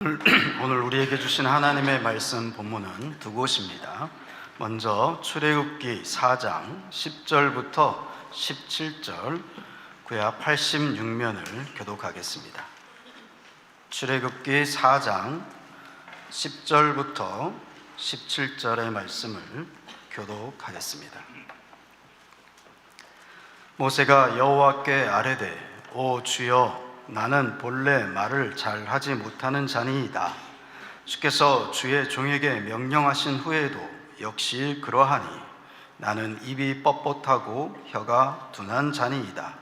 오늘 우리에게 주신 하나님의 말씀 본문은 두 곳입니다. 먼저 출애굽기 4장 10절부터 17절 구약 86면을 교독하겠습니다. 출애굽기 4장 10절부터 17절의 말씀을 교독하겠습니다. 모세가 여호와께 아뢰되 오 주여 나는 본래 말을 잘 하지 못하는 자니이다. 주께서 주의 종에게 명령하신 후에도 역시 그러하니 나는 입이 뻣뻣하고 혀가 둔한 자니이다.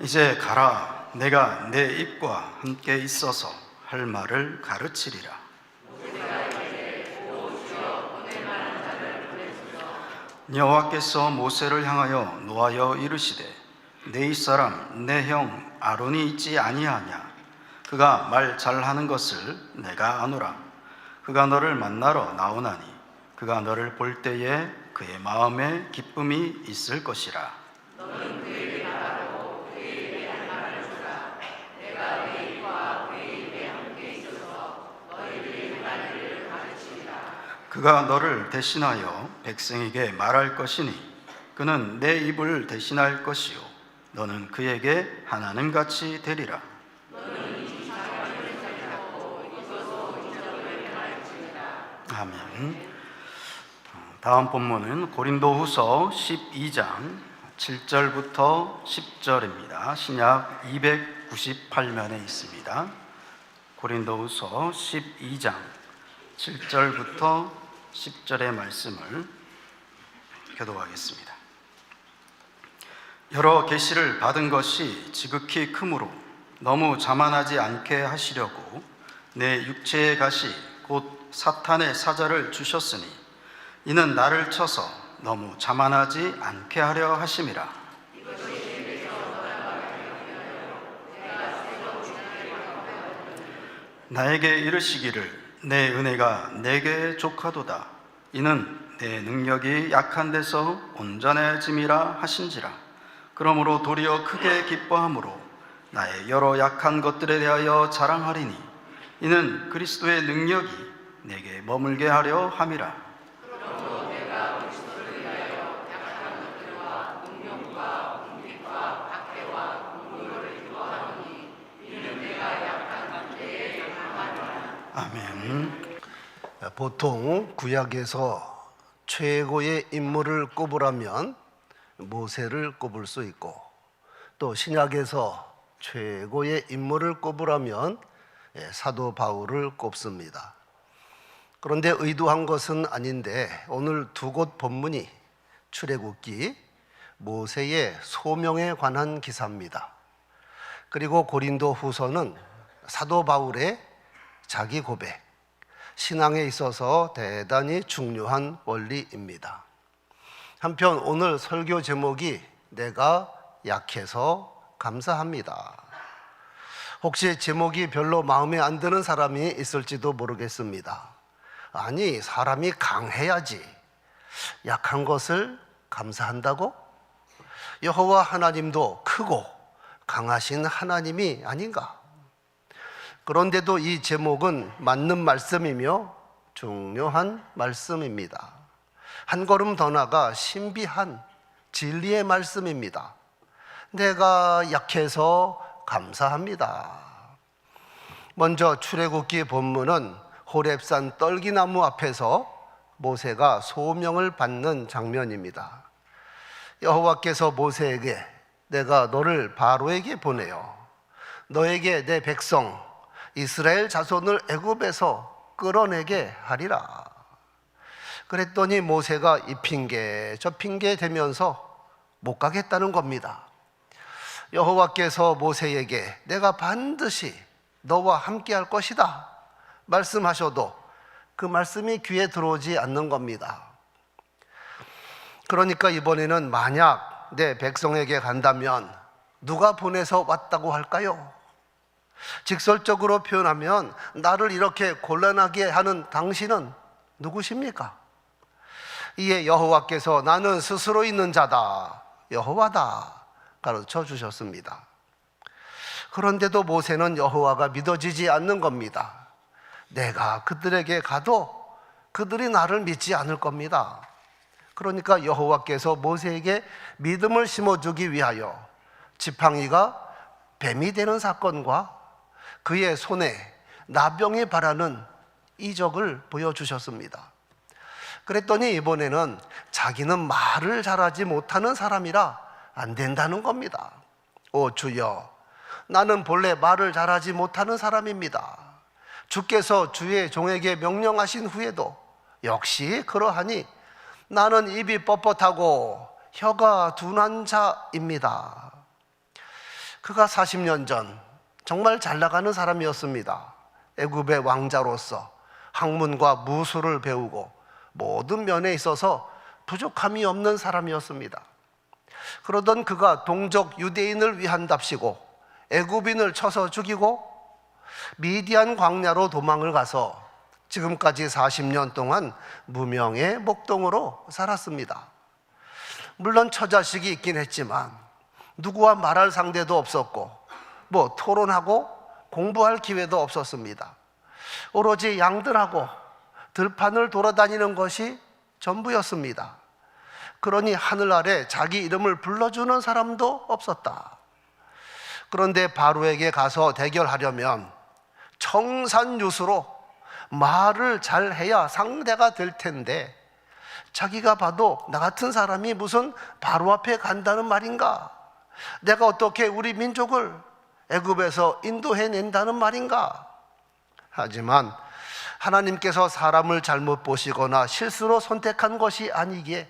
이제 가라 내가 내 입과 함께 있어서 할 말을 가르치리라. 여호와께서 모세를 향하여 노하여 이르시되 내 입사람 내 형 아론이 있지 아니하냐? 그가 말 잘하는 것을 내가 아노라. 그가 너를 만나러 나오나니 그가 너를 볼 때에 그의 마음에 기쁨이 있을 것이라 그가 너를 대신하여 백성에게 말할 것이니 그는 내 입을 대신할 것이요 너는 그에게 하나님 같이 되리라. 아멘. 다음 본문은 고린도후서 12장 7절부터 10절입니다. 신약 298면에 있습니다. 고린도후서 12장 7절부터 10절의 말씀을 교독하겠습니다. 여러 계시를 받은 것이 지극히 크므로 너무 자만하지 않게 하시려고 내 육체의 가시 곧 사탄의 사자를 주셨으니 이는 나를 쳐서 너무 자만하지 않게 하려 하심이라. 나에게 이르시기를 내 은혜가 내게 족하도다. 이는 내 능력이 약한 데서 온전해짐이라 하신지라. 그러므로 도리어 크게 기뻐함으로 나의 여러 약한 것들에 대하여 자랑하리니 이는 그리스도의 능력이 내게 머물게 하려 함이라. 아멘. 보통 구약에서 최고의 인물을 꼽으라면 모세를 꼽을 수 있고 또 신약에서 최고의 인물을 꼽으라면 예, 사도 바울을 꼽습니다. 그런데 의도한 것은 아닌데 오늘 두 곳 본문이 출애굽기 모세의 소명에 관한 기사입니다. 그리고 고린도 후서는 사도 바울의 자기 고백, 신앙에 있어서 대단히 중요한 원리입니다. 한편 오늘 설교 제목이 내가 약해서 감사합니다. 혹시 제목이 별로 마음에 안 드는 사람이 있을지도 모르겠습니다. 아니, 사람이 강해야지. 약한 것을 감사한다고? 여호와 하나님도 크고 강하신 하나님이 아닌가? 그런데도 이 제목은 맞는 말씀이며 중요한 말씀입니다. 한 걸음 더 나가 신비한 진리의 말씀입니다. 내가 약해서 감사합니다. 먼저 출애굽기 본문은 호렙산 떨기나무 앞에서 모세가 소명을 받는 장면입니다. 여호와께서 모세에게 내가 너를 바로에게 보내요. 너에게 내 백성 이스라엘 자손을 애굽에서 끌어내게 하리라. 그랬더니 모세가 이 핑계 저 핑계 대면서 못 가겠다는 겁니다. 여호와께서 모세에게 내가 반드시 너와 함께 할 것이다 말씀하셔도 그 말씀이 귀에 들어오지 않는 겁니다. 그러니까 이번에는 만약 내 백성에게 간다면 누가 보내서 왔다고 할까요? 직설적으로 표현하면 나를 이렇게 곤란하게 하는 당신은 누구십니까? 이에 여호와께서 나는 스스로 있는 자다. 여호와다. 가르쳐 주셨습니다. 그런데도 모세는 여호와가 믿어지지 않는 겁니다. 내가 그들에게 가도 그들이 나를 믿지 않을 겁니다. 그러니까 여호와께서 모세에게 믿음을 심어주기 위하여 지팡이가 뱀이 되는 사건과 그의 손에 나병이 바라는 이적을 보여주셨습니다. 그랬더니 이번에는 자기는 말을 잘하지 못하는 사람이라 안 된다는 겁니다. 오 주여, 나는 본래 말을 잘하지 못하는 사람입니다. 주께서 주의 종에게 명령하신 후에도 역시 그러하니 나는 입이 뻣뻣하고 혀가 둔한 자입니다. 그가 40년 전 정말 잘 나가는 사람이었습니다. 애굽의 왕자로서 학문과 무술을 배우고 모든 면에 있어서 부족함이 없는 사람이었습니다. 그러던 그가 동족 유대인을 위한답시고 애굽인을 쳐서 죽이고 미디안 광야로 도망을 가서 지금까지 40년 동안 무명의 목동으로 살았습니다. 물론 처자식이 있긴 했지만 누구와 말할 상대도 없었고 뭐 토론하고 공부할 기회도 없었습니다. 오로지 양들하고 들판을 돌아다니는 것이 전부였습니다. 그러니 하늘 아래 자기 이름을 불러주는 사람도 없었다. 그런데 바로에게 가서 대결하려면 청산유수로 말을 잘 해야 상대가 될 텐데 자기가 봐도 나 같은 사람이 무슨 바로 앞에 간다는 말인가? 내가 어떻게 우리 민족을 애굽에서 인도해 낸다는 말인가? 하지만 하나님께서 사람을 잘못 보시거나 실수로 선택한 것이 아니기에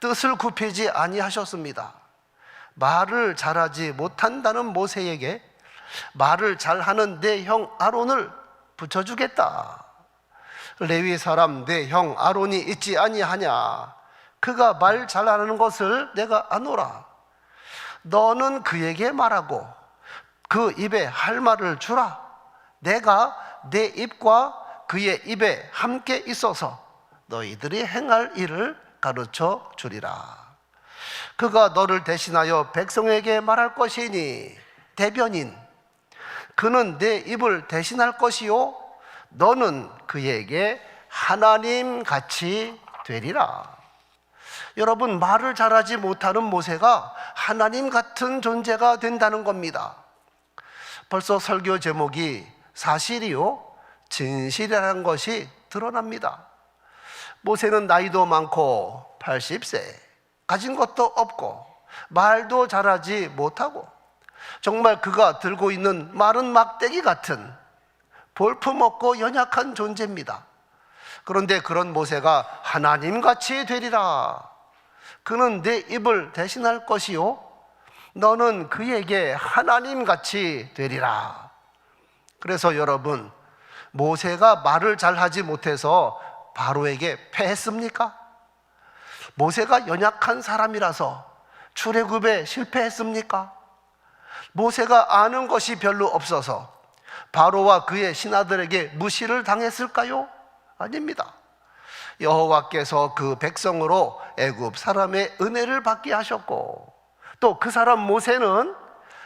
뜻을 굽히지 아니하셨습니다. 말을 잘하지 못한다는 모세에게 말을 잘하는 내 형 아론을 붙여주겠다. 레위 사람 내 형 아론이 있지 아니하냐? 그가 말 잘하는 것을 내가 아노라. 너는 그에게 말하고 그 입에 할 말을 주라. 내가 내 입과 그의 입에 함께 있어서 너희들이 행할 일을 가르쳐 주리라. 그가 너를 대신하여 백성에게 말할 것이니 대변인 그는 내 입을 대신할 것이요 너는 그에게 하나님 같이 되리라. 여러분 말을 잘하지 못하는 모세가 하나님 같은 존재가 된다는 겁니다. 벌써 설교 제목이 사실이요 진실이라는 것이 드러납니다. 모세는 나이도 많고 80세 가진 것도 없고 말도 잘하지 못하고 정말 그가 들고 있는 마른 막대기 같은 볼품없고 연약한 존재입니다. 그런데 그런 모세가 하나님 같이 되리라. 그는 내 입을 대신할 것이요. 너는 그에게 하나님 같이 되리라. 그래서 여러분, 모세가 말을 잘 하지 못해서 바로에게 패했습니까? 모세가 연약한 사람이라서 출애굽에 실패했습니까? 모세가 아는 것이 별로 없어서 바로와 그의 신하들에게 무시를 당했을까요? 아닙니다. 여호와께서 그 백성으로 애굽 사람의 은혜를 받게 하셨고 또 그 사람 모세는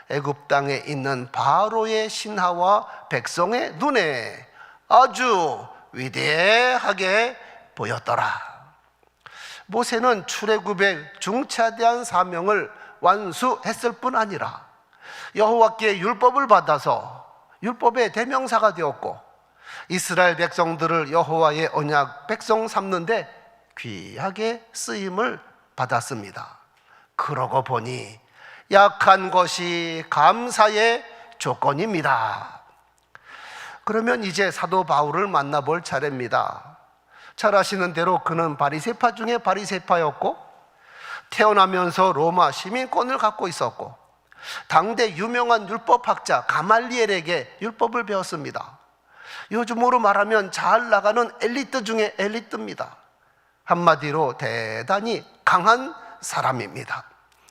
애굽 땅에 있는 바로의 신하와 백성의 눈에 아주 위대하게 보였더라. 모세는 출애굽의 중차대한 사명을 완수했을 뿐 아니라 여호와께 율법을 받아서 율법의 대명사가 되었고 이스라엘 백성들을 여호와의 언약 백성 삼는데 귀하게 쓰임을 받았습니다. 그러고 보니 약한 것이 감사의 조건입니다. 그러면 이제 사도 바울을 만나볼 차례입니다. 잘 아시는 대로 그는 바리세파 중에 바리세파였고 태어나면서 로마 시민권을 갖고 있었고 당대 유명한 율법학자 가말리엘에게 율법을 배웠습니다. 요즘으로 말하면 잘 나가는 엘리트 중에 엘리트입니다. 한마디로 대단히 강한 사람입니다.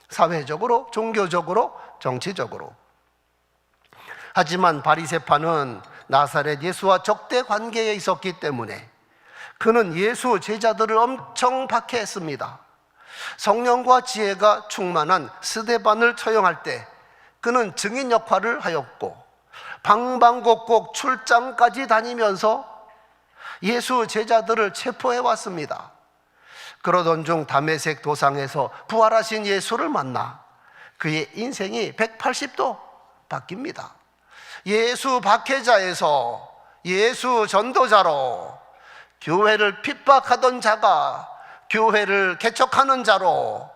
사회적으로, 종교적으로, 정치적으로. 하지만 바리세파는 나사렛 예수와 적대 관계에 있었기 때문에 그는 예수 제자들을 엄청 박해했습니다. 성령과 지혜가 충만한 스데반을 처형할 때 그는 증인 역할을 하였고 방방곡곡 출장까지 다니면서 예수 제자들을 체포해 왔습니다. 그러던 중 담에색 도상에서 부활하신 예수를 만나 그의 인생이 180도 바뀝니다. 예수 박해자에서 예수 전도자로 교회를 핍박하던 자가 교회를 개척하는 자로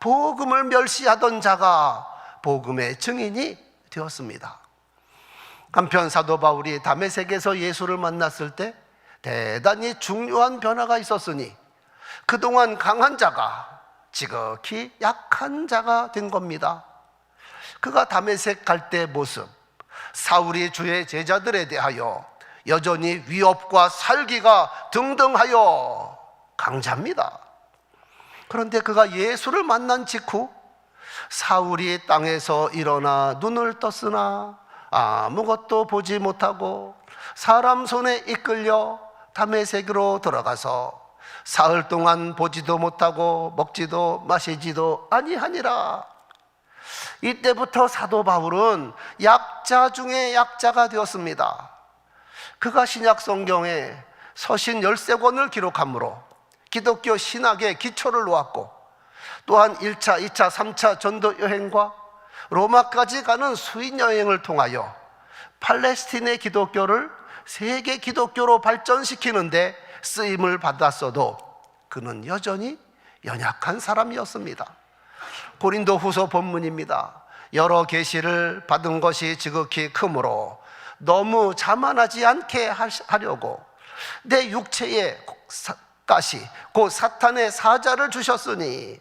복음을 멸시하던 자가 복음의 증인이 되었습니다. 한편 사도 바울이 담에색에서 예수를 만났을 때 대단히 중요한 변화가 있었으니 그동안 강한 자가 지극히 약한 자가 된 겁니다. 그가 담에색 갈 때 모습, 사울이 주의 제자들에 대하여 여전히 위협과 살기가 등등하여 강자입니다. 그런데 그가 예수를 만난 직후 사울이 땅에서 일어나 눈을 떴으나 아무것도 보지 못하고 사람 손에 이끌려 담에색으로 들어가서 사흘 동안 보지도 못하고 먹지도 마시지도 아니하니라. 이때부터 사도 바울은 약자 중에 약자가 되었습니다. 그가 신약 성경에 서신 13권을 기록하므로 기독교 신학의 기초를 놓았고 또한 1차, 2차, 3차 전도 여행과 로마까지 가는 수인 여행을 통하여 팔레스틴의 기독교를 세계 기독교로 발전시키는데 쓰임을 받았어도 그는 여전히 연약한 사람이었습니다. 고린도 후서 본문입니다. 여러 계시를 받은 것이 지극히 크므로 너무 자만하지 않게 하려고 내 육체에 가시 곧 사탄의 사자를 주셨으니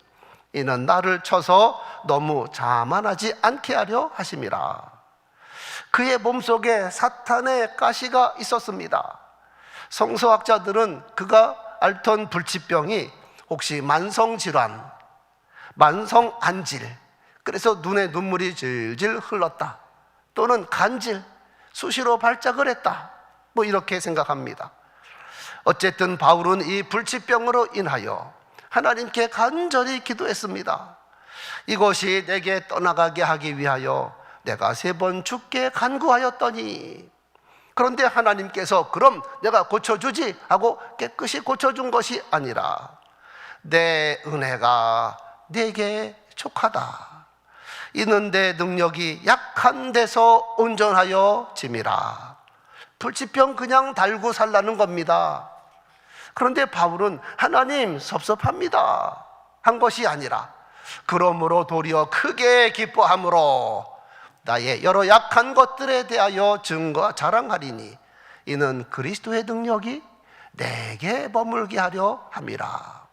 이는 나를 쳐서 너무 자만하지 않게 하려 하심이라. 그의 몸속에 사탄의 가시가 있었습니다. 성서학자들은 그가 앓던 불치병이 혹시 만성질환, 만성안질, 그래서 눈에 눈물이 질질 흘렀다. 또는 간질, 수시로 발작을 했다. 뭐 이렇게 생각합니다. 어쨌든 바울은 이 불치병으로 인하여 하나님께 간절히 기도했습니다. 이것이 내게 떠나가게 하기 위하여 내가 세 번 죽게 간구하였더니 그런데 하나님께서 그럼 내가 고쳐주지 하고 깨끗이 고쳐준 것이 아니라 내 은혜가 내게 족하다. 이는 내 능력이 약한 데서 온전하여 짐이라. 불치병 그냥 달고 살라는 겁니다. 그런데 바울은 하나님 섭섭합니다. 한 것이 아니라 그러므로 도리어 크게 기뻐함으로 나의 여러 약한 것들에 대하여 증거 자랑하리니 이는 그리스도의 능력이 내게 머물게 하려 함이라.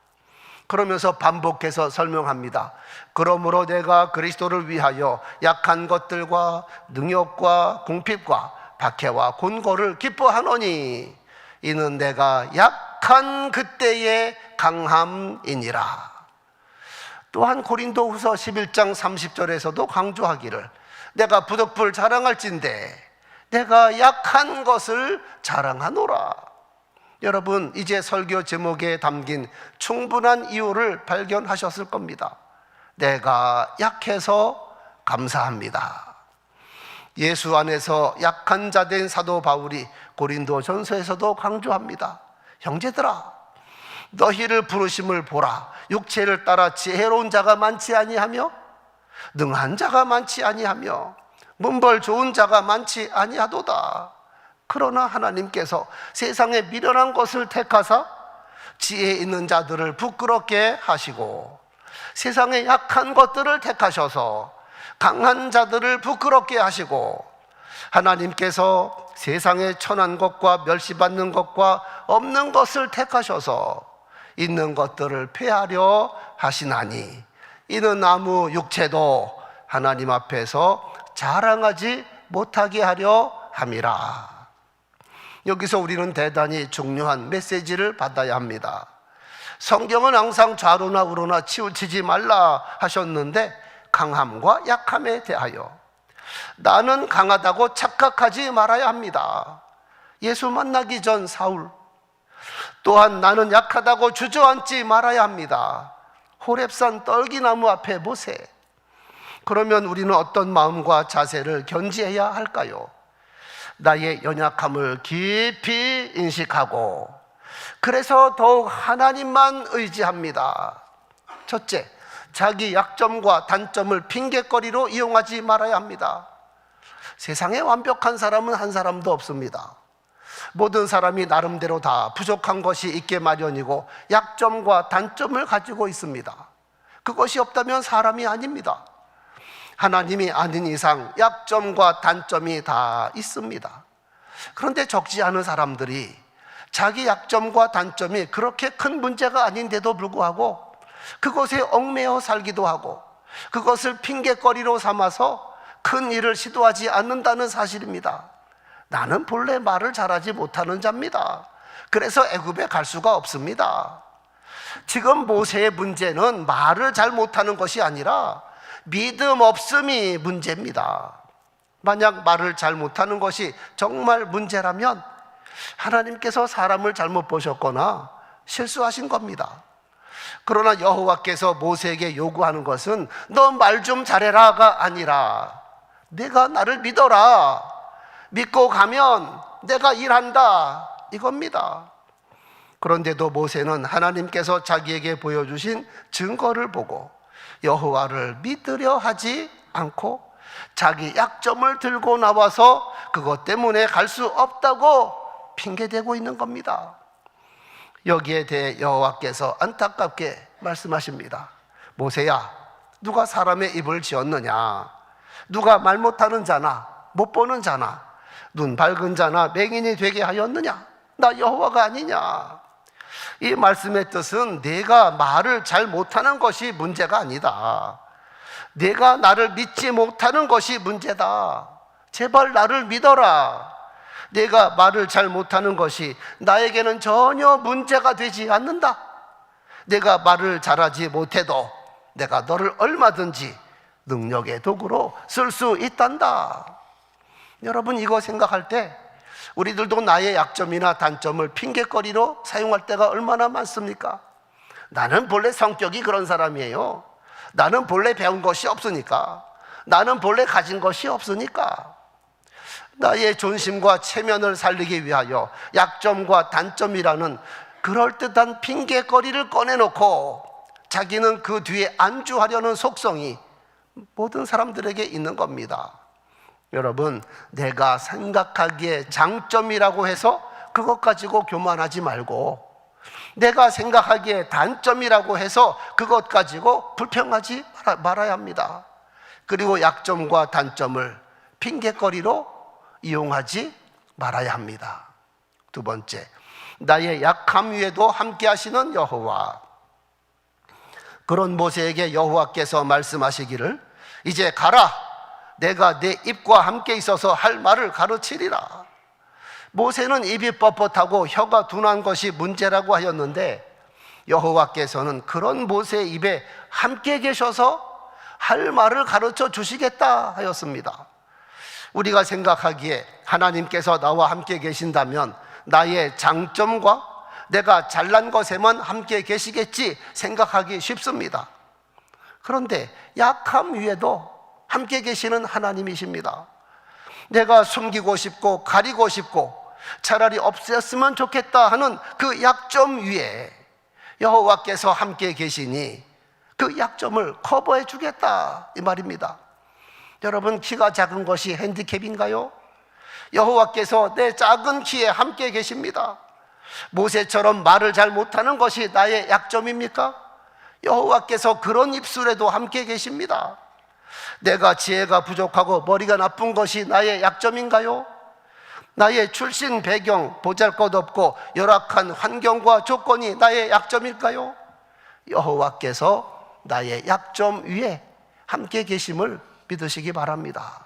그러면서 반복해서 설명합니다. 그러므로 내가 그리스도를 위하여 약한 것들과 능력과 궁핍과 박해와 곤고를 기뻐하노니 이는 내가 약한 그때의 강함이니라. 또한 고린도 후서 11장 30절에서도 강조하기를 내가 부득불 자랑할진대 내가 약한 것을 자랑하노라. 여러분, 이제 설교 제목에 담긴 충분한 이유를 발견하셨을 겁니다. 내가 약해서 감사합니다. 예수 안에서 약한 자 된 사도 바울이 고린도 전서에서도 강조합니다. 형제들아, 너희를 부르심을 보라. 육체를 따라 지혜로운 자가 많지 아니하며 능한 자가 많지 아니하며 문벌 좋은 자가 많지 아니하도다. 그러나 하나님께서 세상에 미련한 것을 택하사 지혜 있는 자들을 부끄럽게 하시고 세상에 약한 것들을 택하셔서 강한 자들을 부끄럽게 하시고 하나님께서 세상에 천한 것과 멸시받는 것과 없는 것을 택하셔서 있는 것들을 폐하려 하시나니 이는 아무 육체도 하나님 앞에서 자랑하지 못하게 하려 함이라. 여기서 우리는 대단히 중요한 메시지를 받아야 합니다. 성경은 항상 좌로나 우로나 치우치지 말라 하셨는데 강함과 약함에 대하여 나는 강하다고 착각하지 말아야 합니다. 예수 만나기 전 사울. 또한 나는 약하다고 주저앉지 말아야 합니다. 호랩산 떨기나무 앞에 모세. 그러면 우리는 어떤 마음과 자세를 견지해야 할까요? 나의 연약함을 깊이 인식하고 그래서 더욱 하나님만 의지합니다. 첫째, 자기 약점과 단점을 핑계거리로 이용하지 말아야 합니다. 세상에 완벽한 사람은 한 사람도 없습니다. 모든 사람이 나름대로 다 부족한 것이 있게 마련이고 약점과 단점을 가지고 있습니다. 그것이 없다면 사람이 아닙니다. 하나님이 아닌 이상 약점과 단점이 다 있습니다. 그런데 적지 않은 사람들이 자기 약점과 단점이 그렇게 큰 문제가 아닌데도 불구하고 그것에 얽매여 살기도 하고 그것을 핑계거리로 삼아서 큰 일을 시도하지 않는다는 사실입니다. 나는 본래 말을 잘하지 못하는 자입니다. 그래서 애굽에 갈 수가 없습니다. 지금 모세의 문제는 말을 잘 못하는 것이 아니라 믿음 없음이 문제입니다. 만약 말을 잘 못하는 것이 정말 문제라면 하나님께서 사람을 잘못 보셨거나 실수하신 겁니다. 그러나 여호와께서 모세에게 요구하는 것은 너 말 좀 잘해라가 아니라 내가 나를 믿어라. 믿고 가면 내가 일한다. 이겁니다. 그런데도 모세는 하나님께서 자기에게 보여주신 증거를 보고 여호와를 믿으려 하지 않고 자기 약점을 들고 나와서 그것 때문에 갈 수 없다고 핑계대고 있는 겁니다. 여기에 대해 여호와께서 안타깝게 말씀하십니다. 모세야, 누가 사람의 입을 지었느냐? 누가 말 못하는 자나 못 보는 자나 눈 밝은 자나 맹인이 되게 하였느냐? 나 여호와가 아니냐? 이 말씀의 뜻은 내가 말을 잘 못하는 것이 문제가 아니다. 내가 나를 믿지 못하는 것이 문제다. 제발 나를 믿어라. 내가 말을 잘 못하는 것이 나에게는 전혀 문제가 되지 않는다. 내가 말을 잘하지 못해도 내가 너를 얼마든지 능력의 도구로 쓸 수 있단다. 여러분 이거 생각할 때 우리들도 나의 약점이나 단점을 핑계거리로 사용할 때가 얼마나 많습니까? 나는 본래 성격이 그런 사람이에요. 나는 본래 배운 것이 없으니까. 나는 본래 가진 것이 없으니까. 나의 존심과 체면을 살리기 위하여 약점과 단점이라는 그럴듯한 핑계거리를 꺼내놓고 자기는 그 뒤에 안주하려는 속성이 모든 사람들에게 있는 겁니다. 여러분, 내가 생각하기에 장점이라고 해서 그것 가지고 교만하지 말고 내가 생각하기에 단점이라고 해서 그것 가지고 불평하지 말아- 말아야 합니다. 그리고 약점과 단점을 핑계거리로 이용하지 말아야 합니다. 두 번째, 나의 약함 위에도 함께 하시는 여호와. 그런 모세에게 여호와께서 말씀하시기를 이제 가라. 내가 내 입과 함께 있어서 할 말을 가르치리라. 모세는 입이 뻣뻣하고 혀가 둔한 것이 문제라고 하였는데 여호와께서는 그런 모세의 입에 함께 계셔서 할 말을 가르쳐 주시겠다 하였습니다. 우리가 생각하기에 하나님께서 나와 함께 계신다면 나의 장점과 내가 잘난 것에만 함께 계시겠지 생각하기 쉽습니다. 그런데 약함 위에도 함께 계시는 하나님이십니다. 내가 숨기고 싶고 가리고 싶고 차라리 없앴으면 좋겠다 하는 그 약점 위에 여호와께서 함께 계시니 그 약점을 커버해 주겠다 이 말입니다. 여러분 키가 작은 것이 핸디캡인가요? 여호와께서 내 작은 키에 함께 계십니다. 모세처럼 말을 잘 못하는 것이 나의 약점입니까? 여호와께서 그런 입술에도 함께 계십니다. 내가 지혜가 부족하고 머리가 나쁜 것이 나의 약점인가요? 나의 출신 배경 보잘 것 없고 열악한 환경과 조건이 나의 약점일까요? 여호와께서 나의 약점 위에 함께 계심을 믿으시기 바랍니다.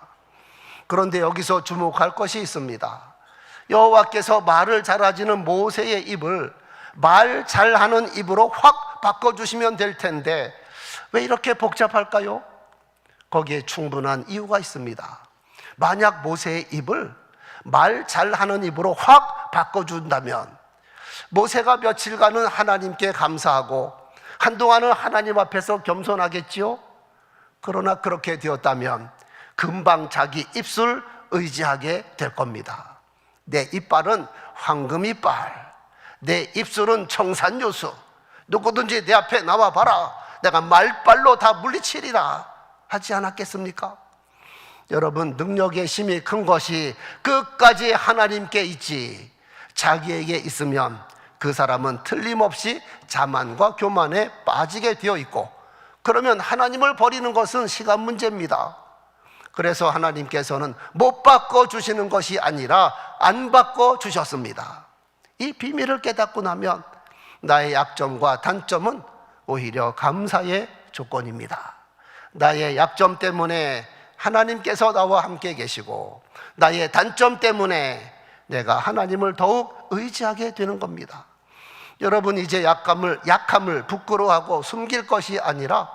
그런데 여기서 주목할 것이 있습니다. 여호와께서 말을 잘하지는 모세의 입을 말 잘하는 입으로 확 바꿔주시면 될 텐데 왜 이렇게 복잡할까요? 거기에 충분한 이유가 있습니다. 만약 모세의 입을 말 잘하는 입으로 확 바꿔준다면 모세가 며칠간은 하나님께 감사하고 한동안은 하나님 앞에서 겸손하겠지요? 그러나 그렇게 되었다면 금방 자기 입술 의지하게 될 겁니다. 내 이빨은 황금 이빨, 내 입술은 청산요수. 누구든지 내 앞에 나와 봐라. 내가 말빨로 다 물리치리라. 하지 않았겠습니까? 여러분, 능력의 힘이 큰 것이 끝까지 하나님께 있지. 자기에게 있으면 그 사람은 틀림없이 자만과 교만에 빠지게 되어 있고, 그러면 하나님을 버리는 것은 시간 문제입니다. 그래서 하나님께서는 못 바꿔 주시는 것이 아니라 안 바꿔 주셨습니다. 이 비밀을 깨닫고 나면 나의 약점과 단점은 오히려 감사의 조건입니다. 나의 약점 때문에 하나님께서 나와 함께 계시고 나의 단점 때문에 내가 하나님을 더욱 의지하게 되는 겁니다. 여러분 이제 약함을 약함을 부끄러워하고 숨길 것이 아니라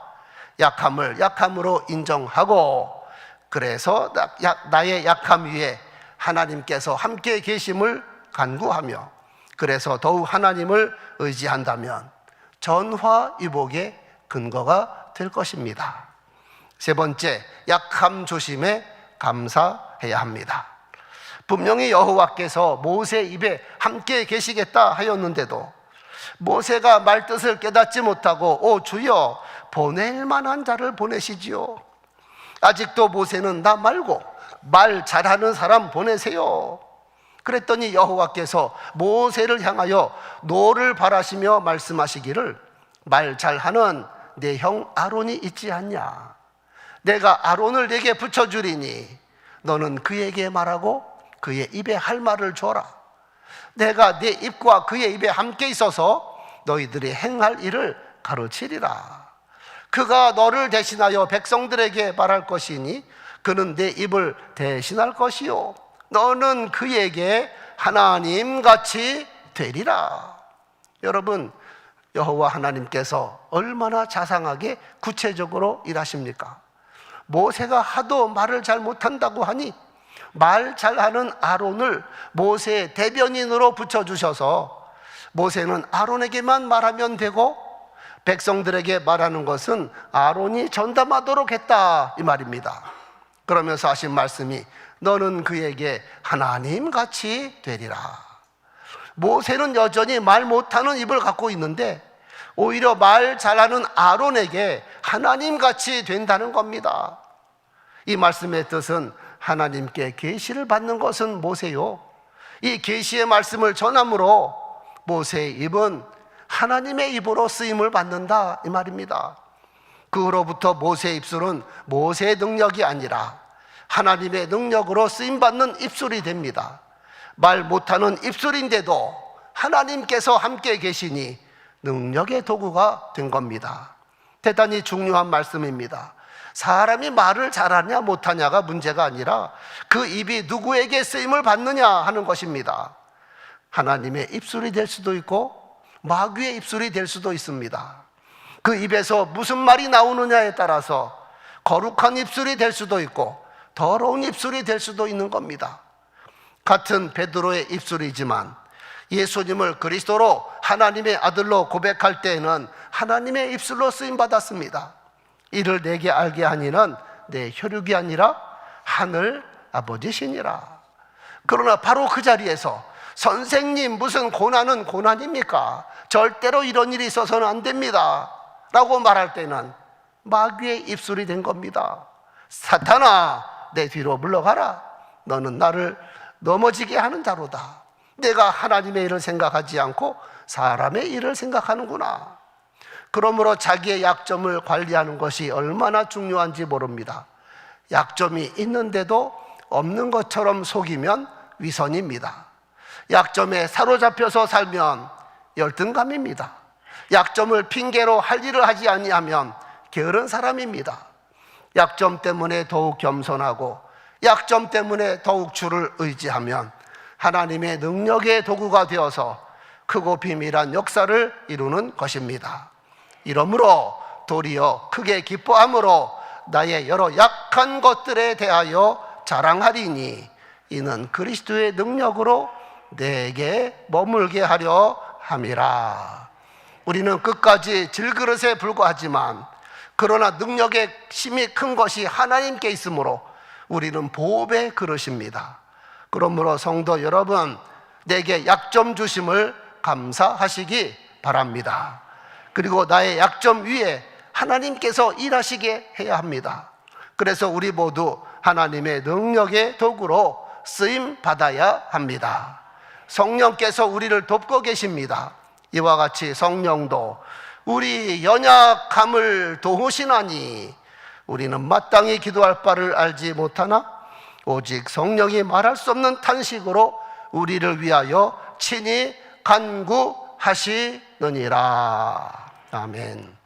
약함을 약함으로 인정하고 그래서 나, 야- 나의 약함 위에 하나님께서 함께 계심을 간구하며 그래서 더욱 하나님을 의지한다면 전화위복의 근거가 될 것입니다. 세 번째, 약함 조심에 감사해야 합니다. 분명히 여호와께서 모세 입에 함께 계시겠다 하였는데도 모세가 말 뜻을 깨닫지 못하고 오 주여 보낼 만한 자를 보내시지요. 아직도 모세는 나 말고 말 잘하는 사람 보내세요. 그랬더니 여호와께서 모세를 향하여 노를 바라시며 말씀하시기를 말 잘하는 내 형 아론이 있지 않냐. 내가 아론을 내게 붙여주리니 너는 그에게 말하고 그의 입에 할 말을 줘라. 내가 내 입과 그의 입에 함께 있어서 너희들이 행할 일을 가르치리라. 그가 너를 대신하여 백성들에게 말할 것이니 그는 내 입을 대신할 것이요. 너는 그에게 하나님 같이 되리라. 여러분, 여호와 하나님께서 얼마나 자상하게 구체적으로 일하십니까? 모세가 하도 말을 잘 못한다고 하니 말 잘하는 아론을 모세의 대변인으로 붙여주셔서 모세는 아론에게만 말하면 되고 백성들에게 말하는 것은 아론이 전담하도록 했다 이 말입니다. 그러면서 하신 말씀이 너는 그에게 하나님 같이 되리라. 모세는 여전히 말 못하는 입을 갖고 있는데 오히려 말 잘하는 아론에게 하나님 같이 된다는 겁니다. 이 말씀의 뜻은 하나님께 계시를 받는 것은 모세요. 이 계시의 말씀을 전함으로 모세의 입은 하나님의 입으로 쓰임을 받는다 이 말입니다. 그 후로부터 모세의 입술은 모세의 능력이 아니라 하나님의 능력으로 쓰임 받는 입술이 됩니다. 말 못하는 입술인데도 하나님께서 함께 계시니 능력의 도구가 된 겁니다. 대단히 중요한 말씀입니다. 사람이 말을 잘하냐 못하냐가 문제가 아니라 그 입이 누구에게 쓰임을 받느냐 하는 것입니다. 하나님의 입술이 될 수도 있고 마귀의 입술이 될 수도 있습니다. 그 입에서 무슨 말이 나오느냐에 따라서 거룩한 입술이 될 수도 있고 더러운 입술이 될 수도 있는 겁니다. 같은 베드로의 입술이지만 예수님을 그리스도로 하나님의 아들로 고백할 때에는 하나님의 입술로 쓰임 받았습니다. 이를 내게 알게 하니는 내 혈육이 아니라 하늘 아버지시니라. 그러나 바로 그 자리에서 선생님 무슨 고난은 고난입니까? 절대로 이런 일이 있어서는 안 됩니다. 라고 말할 때는 마귀의 입술이 된 겁니다. 사탄아, 내 뒤로 물러가라. 너는 나를 넘어지게 하는 자로다. 내가 하나님의 일을 생각하지 않고 사람의 일을 생각하는구나. 그러므로 자기의 약점을 관리하는 것이 얼마나 중요한지 모릅니다. 약점이 있는데도 없는 것처럼 속이면 위선입니다. 약점에 사로잡혀서 살면 열등감입니다. 약점을 핑계로 할 일을 하지 아니하면 게으른 사람입니다. 약점 때문에 더욱 겸손하고 약점 때문에 더욱 주를 의지하면 하나님의 능력의 도구가 되어서 크고 비밀한 역사를 이루는 것입니다. 이러므로 도리어 크게 기뻐함으로 나의 여러 약한 것들에 대하여 자랑하리니 이는 그리스도의 능력으로 내게 머물게 하려 함이라. 우리는 끝까지 질그릇에 불과하지만 그러나 능력의 힘이 큰 것이 하나님께 있으므로 우리는 보배 그릇입니다. 그러므로 성도 여러분, 내게 약점 주심을 감사하시기 바랍니다. 그리고 나의 약점 위에 하나님께서 일하시게 해야 합니다. 그래서 우리 모두 하나님의 능력의 도구로 쓰임 받아야 합니다. 성령께서 우리를 돕고 계십니다. 이와 같이 성령도 우리 연약함을 도우시나니 우리는 마땅히 기도할 바를 알지 못하나 오직 성령이 말할 수 없는 탄식으로 우리를 위하여 친히 간구하시 느니라. 아멘.